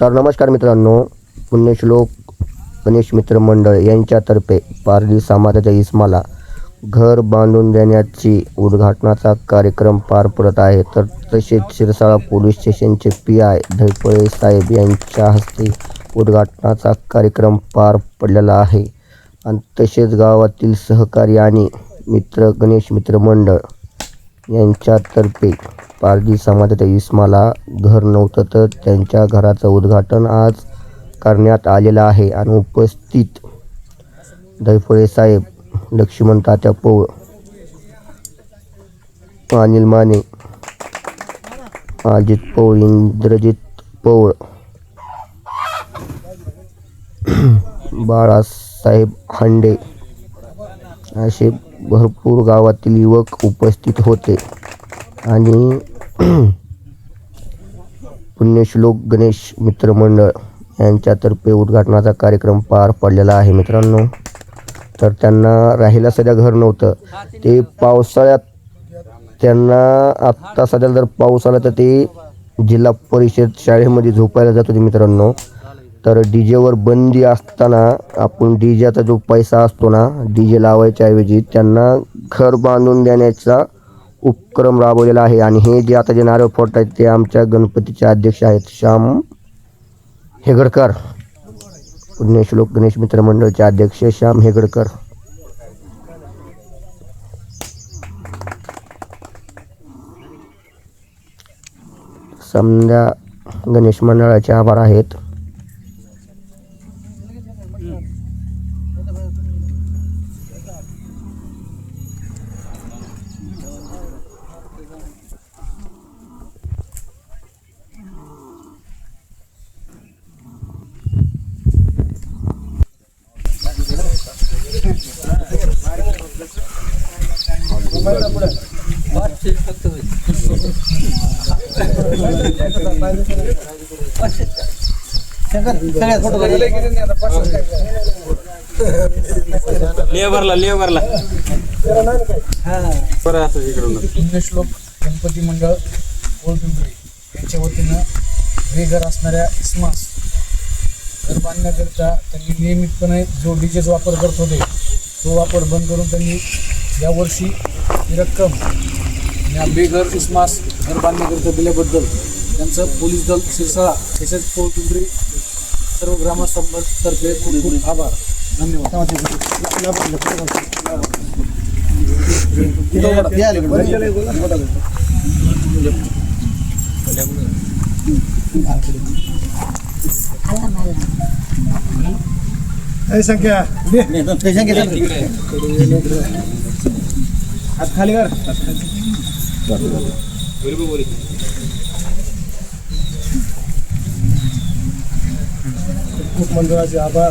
तर नमस्कार मित्रांनो पुण्यश्लोक गणेश मित्र मंडळ यांच्यातर्फे पारडी समाजाच्या इस्माला घर बांधून देण्याची उद्घाटनाचा कार्यक्रम पार पडत आहे. तर तसेच शिरसाळा पोलीस स्टेशनचे पी आय धैपळे साहेब यांच्या हस्ते उद्घाटनाचा कार्यक्रम पार पडलेला आहे. आणि तसेच गावातील सहकारी आणि मित्र गणेश मित्र मंडळ यांच्यातर्फे पारधी समाजाच्या इस्माला घर नव्हतं तर त्यांच्या घराचं उद्घाटन आज करण्यात आलेलं आहे. आणि उपस्थित दैफळे साहेब लक्ष्मण तात्या पौळ अनिल माने अजित पौळ इंद्रजित पौळ बाळासाहेब हांडे असे भरपूर गावातील युवक उपस्थित होते. आणि पुण्यश्लोक गणेश मित्रमंडळ यांच्यातर्फे उद्घाटनाचा कार्यक्रम पार पडलेला आहे मित्रांनो. तर त्यांना राहायला सध्या घर नव्हतं. ते पावसाळ्यात त्यांना आत्ता सध्या जर पाऊस आला तर ते जिल्हा परिषद शाळेमध्ये झोपायला जात होते मित्रांनो. तर डी जेवर बंदी असताना आपण डी जेचा जो पैसा असतो ना डी जे लावायच्या ऐवजी त्यांना घर बांधून देण्याचा उपक्रम राबवलेला आहे. आणि हे जे आता जे नारळ फोडत आहेत ते आमच्या गणपतीचे अध्यक्ष आहेत श्याम हेगडकर. पुण्यश्लोक गणेश मित्र मंडळचे अध्यक्ष श्याम हेगडकर. समजा गणेश मंडळाचे आभार आहेत. ಲೇಬರ್ಲ ಲೇಬರ್ಲ बरं असं इकडून पुण्यश्लोक गणपती मंडळ कोळपिंपरी यांच्या वतीनं बेघर असणाऱ्या इस्मास घर बांधण्याकरिता त्यांनी नियमितपणे जो डीजेचा वापर करत होते तो वापर बंद करून त्यांनी यावर्षी ही रक्कम या बेघर इस्मास घर बांधण्याकरिता दिल्याबद्दल त्यांचं पोलीस दल शिरसाळा तसेच कोळपिंपरी सर्व ग्रामस्थांतर्फे खूप खूप आभार. संख्या हात खाली कर खूप मंडळाचे आभार.